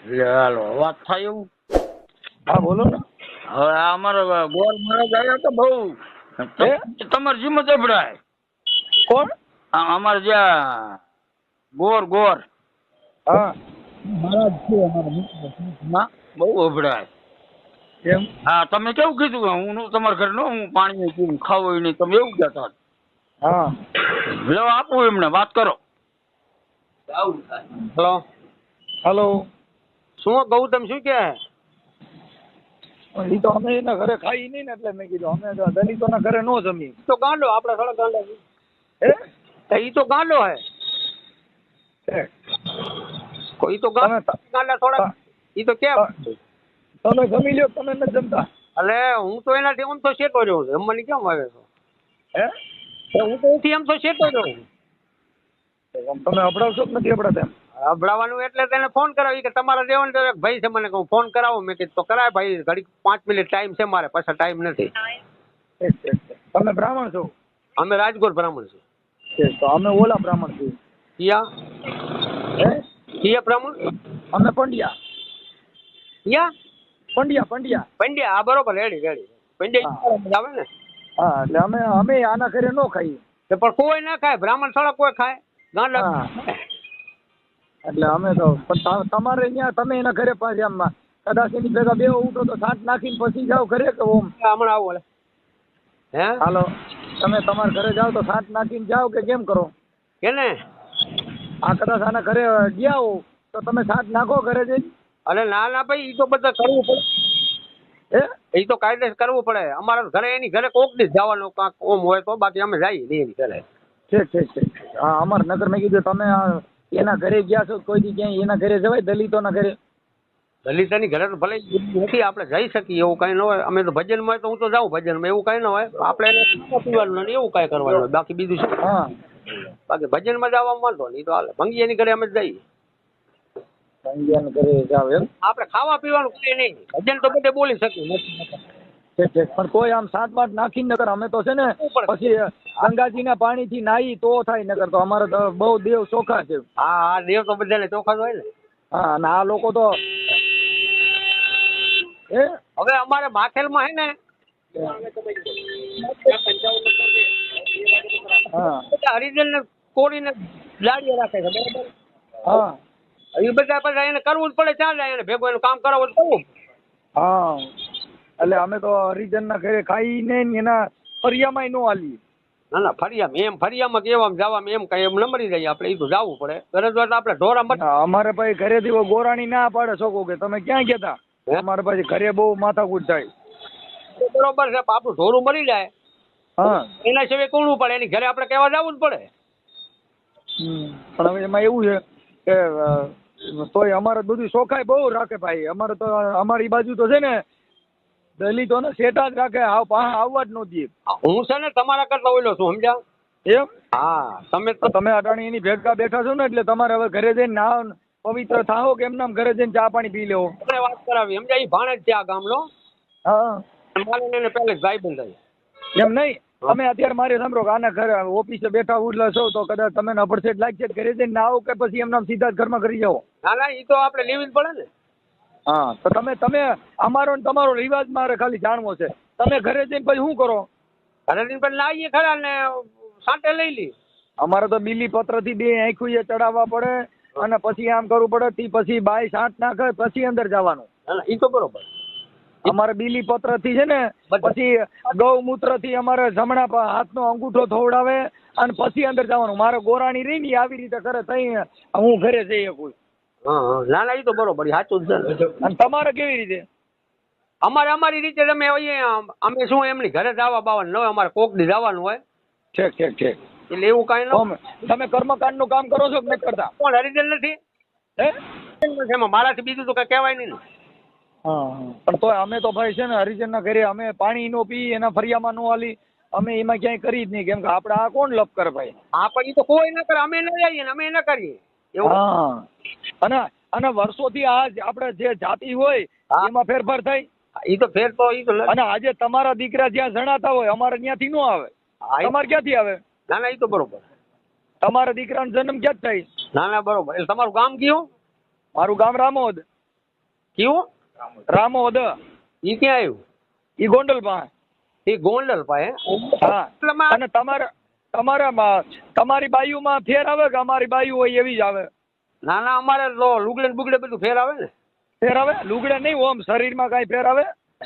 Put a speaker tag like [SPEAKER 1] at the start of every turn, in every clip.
[SPEAKER 1] લે વાત થાય એવું?
[SPEAKER 2] હા બોલો ને.
[SPEAKER 1] હવે આ અમારે ગોળ મહારાજ આવ્યા તો બહુ.
[SPEAKER 2] તમારી
[SPEAKER 1] તમારે જીમ જબડાય
[SPEAKER 2] કોણ?
[SPEAKER 1] અમારે જ્યાં ગોર ગોર.
[SPEAKER 2] હા.
[SPEAKER 1] મહારાજ છે અમારા બહુ અભડાય.
[SPEAKER 2] એમ?
[SPEAKER 1] હા તમે કેવું કીધું? હું નું તમારા ઘરે નો હું પાણી પીવું ખાવું નહીં. તમે એવું કહેતા
[SPEAKER 2] હા.
[SPEAKER 1] લો આપું એમને વાત કરો.
[SPEAKER 3] હેલો.
[SPEAKER 2] હલો.
[SPEAKER 3] શું ગૌતમ શું કે
[SPEAKER 2] એ તો અમે એના ઘરે ખાઈ નહીં ને એટલે મેં કીધું અમે તો દલિતોના ઘરે નો જમી
[SPEAKER 3] તો ગાંડો આપણે થોડા ગાંડા
[SPEAKER 2] હે?
[SPEAKER 3] એ તો ગાંડો હે. કોઈ તો ગાંડા થોડા. એ તો કેમ?
[SPEAKER 2] તમે જમી લ્યો તમે ન જમતા.
[SPEAKER 3] અલે હું તો એનાથી આમ તો શેતો રહ્યો છું. મને કેમ આવે છો?
[SPEAKER 2] હે?
[SPEAKER 3] હું તો એથી એમ તો શેતો રહ્યો છું.
[SPEAKER 2] તમે અભડાવશો કે નથી અભડાતા એમ?
[SPEAKER 3] અભડાવાનું એટલે તેને ફોન કરાવી કે તમારા દેવન તો એક ભાઈ છે મને કહું ફોન કરાવો. મેં કીધું તો કરાય ભાઈ ઘડી પાંચ મિનિટ ટાઈમ છે મારે પાછા ટાઈમ નથી.
[SPEAKER 2] તમે બ્રાહ્મણ છો?
[SPEAKER 3] અમે રાજકોટ બ્રાહ્મણ છીએ.
[SPEAKER 2] તો અમે ઓલા બ્રાહ્મણ છીએ.
[SPEAKER 3] કિયા?
[SPEAKER 2] હે?
[SPEAKER 3] કિયા બ્રાહ્મણ?
[SPEAKER 2] અમે પંડ્યા.
[SPEAKER 3] કિયા?
[SPEAKER 2] પંડ્યા પંડ્યા.
[SPEAKER 3] પંડ્યા હા બરોબર રેડી રેડી. પંડ્યા આવે ને?
[SPEAKER 2] હા એટલે અમે અમે આના ઘરે નો ખાઈએ.
[SPEAKER 3] પણ કોઈ ના ખાય બ્રાહ્મણ થોડા કોઈ ખાય. ગાંડા.
[SPEAKER 2] એટલે અમે તો તમારે અહીંયા તમે એના ઘરે પાછી આમ કદાચ એની ભેગા બે ઉઠો તો સાત નાખીને પછી જાવ ઘરે કે ઓમ?
[SPEAKER 3] હમણાં આવું હે?
[SPEAKER 2] હાલો. તમે તમારા ઘરે જાવ તો સાત નાખીને જાઓ કે કેમ કરો?
[SPEAKER 3] કેને?
[SPEAKER 2] આ કદાચ આના ઘરે ગયા હો તો તમે સાત નાખો ઘરે જઈને.
[SPEAKER 3] અરે ના ના ભાઈ એ તો બધા કરવું પડે.
[SPEAKER 2] હે?
[SPEAKER 3] એ તો કાયદેસર કરવું પડે. અમારા ઘરે એની ઘરે કોક દિવસ જવાનું કાંક ઓમ હોય તો બાકી અમે જઈએ નહીં એની ઘરે.
[SPEAKER 2] ઠીક છે છે હા અમાર નગર મેં કીધું તમે એના ઘરે ગયા છો કોઈ દી ક્યાંય એના ઘરે જવાય દલિતોના ઘરે?
[SPEAKER 3] દલિતાની ઘરે તો ભલે નથી આપણે જઈ શકીએ એવું કઈ ન હોય. અમે તો ભજનમાં હોય તો હું તો જાઉં ભજનમાં એવું કઈ ન હોય. આપણે પીવાનું ને એવું કઈ કરવાનું હોય બાકી બીજું શું?
[SPEAKER 2] હા.
[SPEAKER 3] બાકી ભજનમાં જવા માંડો નહીં તો હાલે. ભંગીયાની ઘરે અમે જઈએ.
[SPEAKER 2] સંજ્ઞાના ઘરે જાવ એમ?
[SPEAKER 3] આપણે ખાવા પીવાનું કઈ નહીં. ભજન તો બધે બોલી શકીએ નથી.
[SPEAKER 2] પણ કોઈ આમ સાત બાટ નાખી નકર અમે તો છે ને પછી ગંગાજીના પાણીથી નાહી તો થાય નકર તો અમારે તો બહુ દેવ ચોખા છે.
[SPEAKER 3] હા હા દેવ તો બધાને ચોખા જ હોય ને.
[SPEAKER 2] હા અને આ લોકો તો એ
[SPEAKER 3] હવે અમારે માથેલમાં હે ને
[SPEAKER 2] હા.
[SPEAKER 3] હરિજન ને કોરીને લાડીએ રાખે છે બરાબર?
[SPEAKER 2] હા.
[SPEAKER 3] એ બધા પછી એને કરવું જ પડે. ચાલે એને ભેગું એનું કામ કરાવવું કરવું.
[SPEAKER 2] હા. એટલે અમે તો હરિજનના ઘરે ખાઈને ને એના ફરિયામાં નો હાલીએ.
[SPEAKER 3] ના ના ફરિયામાં એમ ફરિયામાં કેવા જવામાં એમ કઈ એમ નમરી જાય આપણે એ તો જવું પડે. ઘરે તો આપણે ઢોરા મત
[SPEAKER 2] અમારે ભાઈ ઘરેથી ગોરાણી ના પાડે છોકો કે તમે ક્યાં ગયા અમારે પછી ઘરે બહુ માથાકૂટ થાય.
[SPEAKER 3] બરોબર છે આપણું ઢોરું મરી જાય.
[SPEAKER 2] હા.
[SPEAKER 3] એના સિવાય કોણ પડે? એની ઘરે આપણે કહેવા જવું જ પડે.
[SPEAKER 2] પણ હવે એમાં એવું છે કે તોય અમારે બધું શોખાય બહુ રાખે ભાઈ. અમારે તો અમારી બાજુ તો છે ને દલિતોને સેટા જ રાખે આવ પાહા આવવા જ ન દે.
[SPEAKER 3] હું છે ને તમારા કરતા ઓઈલો છું સમજ્યા?
[SPEAKER 2] એમ?
[SPEAKER 3] હા તમે
[SPEAKER 2] તમે અટાણી એની ભેગા બેઠા છો ને એટલે તમારે હવે ઘરે જઈને ના પવિત્ર થાઓ કે એમ નામ ઘરે જઈને ચા પાણી પી લેવો.
[SPEAKER 3] વાત કરાવી સમજ્યા? એ ભાણે જ છે આ ગામનો.
[SPEAKER 2] હા.
[SPEAKER 3] મારે એને પહેલે ભાઈ બંધાય.
[SPEAKER 2] એમ નહીં? તમે અત્યારે મારે સાંભળો કે આના ઘરે ઓફિસે બેઠા ઉડલા છો તો કદાચ તમે અપડસેટ લાગશે ઘરે જઈને ના આવો કે પછી એમના સીધા જ ઘરમાં કરી જાઓ.
[SPEAKER 3] ના ના એ તો આપણે લેવી જ પડે ને.
[SPEAKER 2] હા તો તમે તમે અમારો ને તમારો રિવાજ મારે ખાલી જાણવો છે. તમે ઘરે જઈને પછી શું કરો?
[SPEAKER 3] ઘરે જઈને પછી લાવીએ ખરા ને સાટે લઈ લી
[SPEAKER 2] અમારે તો બીલી પત્રથી બે આંખું એ ચડાવવા પડે અને પછી આમ કરવું પડે તી પછી બાય સાંઠ નાખે પછી અંદર જવાનું.
[SPEAKER 3] એ તો બરોબર.
[SPEAKER 2] અમારે બીલી પત્રથી છે ને પછી ગૌમૂત્રથી અમારે જમણા હાથનો અંગૂઠો થોવડાવે અને પછી અંદર જવાનું. મારે ગોરાણી રહી ને આવી રીતે કરે તઈ હું ઘરે જઈ શકું.
[SPEAKER 3] ના ના એ તો બરોબર સાચું જ છે
[SPEAKER 2] અને તમારે કેવી રીતે?
[SPEAKER 3] અમારે અમારી રીતે તમે અમે શું એમની ઘરે જવા બાવાનું ન હોય અમારે કોક દી જવાનું હોય.
[SPEAKER 2] ઠીક ઠીક ઠીક.
[SPEAKER 3] એટલે એવું કઈ ન
[SPEAKER 2] તમે કર્મકાંડનું કામ કરો છો કે નથી કરતા?
[SPEAKER 3] કોણ હરિજન નથી?
[SPEAKER 2] હે?
[SPEAKER 3] મારાથી બીજું તો કઈ કહેવાય નહીં
[SPEAKER 2] હા પણ તોય અમે તો ભાઈ છે ને હરિજન ના ઘરે અમે પાણી નો પી એના ફરિયામાં નો હાલી. અમે એમાં ક્યાંય કરી જ નહીં. કેમ કે આપડે આ કોણ લપ કરે ભાઈ?
[SPEAKER 3] હા પણ તો કોઈ ના કરે. અમે ના જઈએ ને અમે ના કરીએ. એવું?
[SPEAKER 2] અને અને વર્ષોથી આ આપણે જે જાતિ હોય. એમાં ફેરફાર થાય
[SPEAKER 3] ઈ તો ફેર તો ઈ તો
[SPEAKER 2] અને આજે તમારા દીકરા જ્યાં જણાતા હોય અમારે ત્યાંથી નો આવે. તમારે ક્યાંથી આવે?
[SPEAKER 3] ના ના ઈ તો બરોબર.
[SPEAKER 2] તમારા દીકરાનો જન્મ ક્યાં થાય?
[SPEAKER 3] ના ના બરોબર. એટલે તમારું ગામ કયું?
[SPEAKER 2] મારું ગામ રામોદ.
[SPEAKER 3] કયું?
[SPEAKER 2] રામોદ.
[SPEAKER 3] ઈ ક્યાં આવ્યું?
[SPEAKER 2] ઈ ગોંડલ પાસે
[SPEAKER 3] એ ગોંડલ પાસે
[SPEAKER 2] હા અને તમારા તમારા માં- તમારી બાયુમાં ફેર આવે કે અમારી બાયુ હોય એવી જ આવે?
[SPEAKER 3] ના ના અમારે લુગડે ને બુગડે બધું ફેર આવે ને.
[SPEAKER 2] ફેર આવે? લુગડે નહીં ઓમ શરીરમાં કાંઈ ફેર આવે?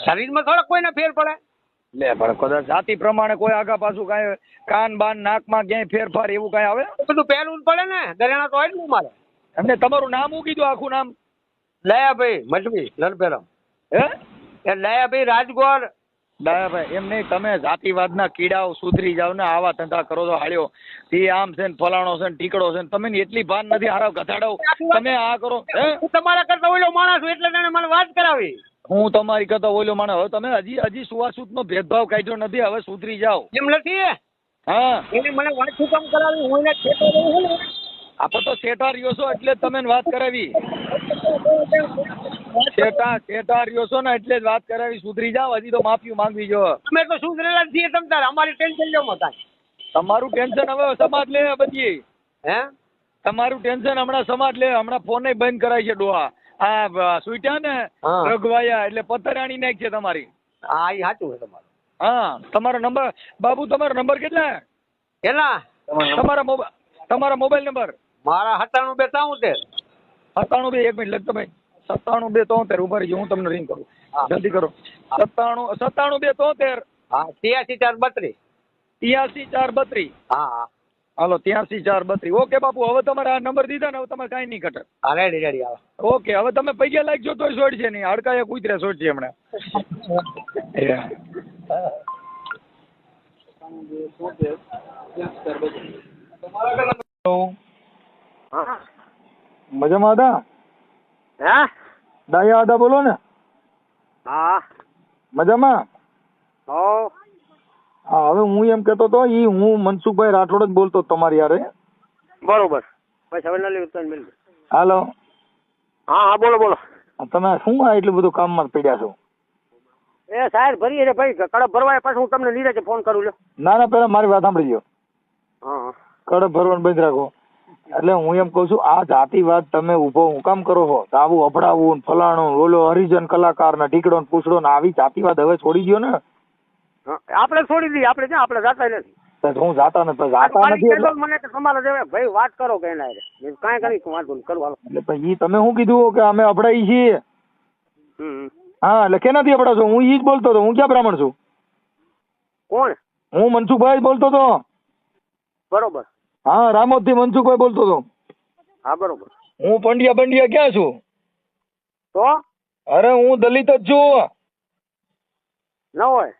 [SPEAKER 3] શરીરમાં થોડા કોઈને ફેર પડે.
[SPEAKER 2] લે પણ કદાચ જાતિ પ્રમાણે કોઈ આગા પાછું કાંઈ કાન બાન નાકમાં ક્યાંય ફેરફાર એવું કાંઈ આવે?
[SPEAKER 3] બધું પહેલું પડે ને. દરેણા તો જ મારે
[SPEAKER 2] એમને તમારું નામ હું કીધું આખું નામ?
[SPEAKER 3] દયાભાઈ મજબી લલપેરમ
[SPEAKER 2] હે?
[SPEAKER 3] એ દયાભાઈ રાજગોર
[SPEAKER 2] ડાયાભાઈ એમ નહીં તમે જાતિવાદના કીડાઓ સુધરી જાવ ને આવા ધંધા કરો તો હાળ્યો તે આમ છે ને ફલાણો છે ને ઢીકડો છે ને તમે એટલી ભાન નથી હારા ગધાડો તમે આ કરો હું?
[SPEAKER 3] તમારા કરતા ઓલો માણસ છું એટલે તેને મને વાત કરાવી.
[SPEAKER 2] હું તમારી કરતા ઓલો માણસ હવે તમે હજી હજી સુવાસુતનો ભેદભાવ કાઢ્યો નથી હવે સુધરી જાઓ.
[SPEAKER 3] એમ નથી?
[SPEAKER 2] હા.
[SPEAKER 3] એને મને વાત શું કામ કરાવી? હું એને ખેતો રહું છું
[SPEAKER 2] આપણે તો શેઠા રહ્યો છો એટલે તમે વાત કરાવી. શેઠા શેઠા રહ્યો છો ને એટલે જ વાત કરાવી. સુધરી જાવ હજી તો માફી માંગવી જો.
[SPEAKER 3] અમે તો સુધરેલા છીએ તમ તારે. અમારી ટેન્શન લો મત
[SPEAKER 2] તમારું ટેન્શન હવે સમાજ લે બધી.
[SPEAKER 3] હે?
[SPEAKER 2] તમારું ટેન્શન હમણાં સમાજ લે. હમણાં ફોન બંધ કરાય છે ડોહા. આ સુઈટા ને રઘવાયા એટલે પતરાણી નાખ છે તમારી.
[SPEAKER 3] હા એ સાચું છે તમારું.
[SPEAKER 2] હા તમારો નંબર બાબુ તમારો નંબર કેટલા?
[SPEAKER 3] કેટલા?
[SPEAKER 2] તમારા મોબાઈલ તમારા મોબાઈલ નંબર.
[SPEAKER 3] મારા સત્તાણું બે તાઉતેર
[SPEAKER 2] સત્તાણું બે એક મિનિટ લખતો ભાઈ. સત્તાણું બે તોતેર ઊભા રહીજો હું તમને રિંગ કરું. જલ્દી કરો. સત્તાણું સત્તાણું બે તોતેર.
[SPEAKER 3] હા ત્યાસી ચાર બત્રીસ.
[SPEAKER 2] ત્યાસી ચાર બત્રીસ.
[SPEAKER 3] હા હા.
[SPEAKER 2] હાલો ત્યાસી ચાર બત્રીસ. ઓકે બાપુ હવે તમારે આ નંબર દીધા ને હવે તમારે કાંઈ નહીં ઘટે.
[SPEAKER 3] હા રેડી રેડી આવે
[SPEAKER 2] ઓકે હવે તમે પૈસા લાગજો તોય છોડશે નહીં. હડકા એક ઉતરે છોડશે હમણાં
[SPEAKER 3] હા.
[SPEAKER 2] મજામાં હતા?
[SPEAKER 3] હે?
[SPEAKER 2] ડાયા બોલો ને.
[SPEAKER 3] હા.
[SPEAKER 2] મજામાં?
[SPEAKER 3] હો.
[SPEAKER 2] હા હવે હું એમ કહેતો તો ઈ હું મનસુખભાઈ રાઠોડ જ બોલતો તમારી યારે
[SPEAKER 3] બરોબર. પછી હવે નલી ઉત્તર મિલ
[SPEAKER 2] હાલો.
[SPEAKER 3] હા હા બોલો બોલો.
[SPEAKER 2] તમે શું આ એટલું બધું કામમાં પડ્યા છો?
[SPEAKER 3] એ સાહેબ ભરીએ રે ભાઈ કડપ ભરવાય પછી હું તમને નીરજે ફોન કરું લ્યો.
[SPEAKER 2] ના ના પેલા મારી વાત સાંભળી લ્યો.
[SPEAKER 3] હા
[SPEAKER 2] કડપ ભરવાનું બંધ રાખો. એટલે હું એમ કહું છું આ જાતિવાદ તમે ઊભો હું કામ કરો છો? આવું અભડાવું ને ફલાણું ઓલો હરિજન કલાકાર ને ઢીકડો ને પૂછડો ને આવી જાતિવાદ હવે છોડી ગયો ને.
[SPEAKER 3] આપણે છોડી દઈએ આપણે ક્યાં આપણે જાતા નથી.
[SPEAKER 2] હું જાતા નથી જાતા નથી
[SPEAKER 3] મને તમારે જેવે ભાઈ વાત કરો કે એના કાંઈ કરી વાંધો નહીં કરવા
[SPEAKER 2] એટલે પછી તમે શું કીધું કે અમે અભડાઈ છીએ? હા એટલે કેનાથી અભડા છો? હું ઈ જ બોલતો હતો હું ક્યાં બ્રાહ્મણ છું?
[SPEAKER 3] કોણ?
[SPEAKER 2] હું મનસુખભાઈ બોલતો હતો.
[SPEAKER 3] બરોબર.
[SPEAKER 2] હા રામોદથી મનસુખભાઈ બોલતો હતો.
[SPEAKER 3] હા બરોબર.
[SPEAKER 2] હું પંડ્યા પંડ્યા ક્યાં છું?
[SPEAKER 3] તો?
[SPEAKER 2] અરે હું દલિત જ છું.
[SPEAKER 3] ન હોય.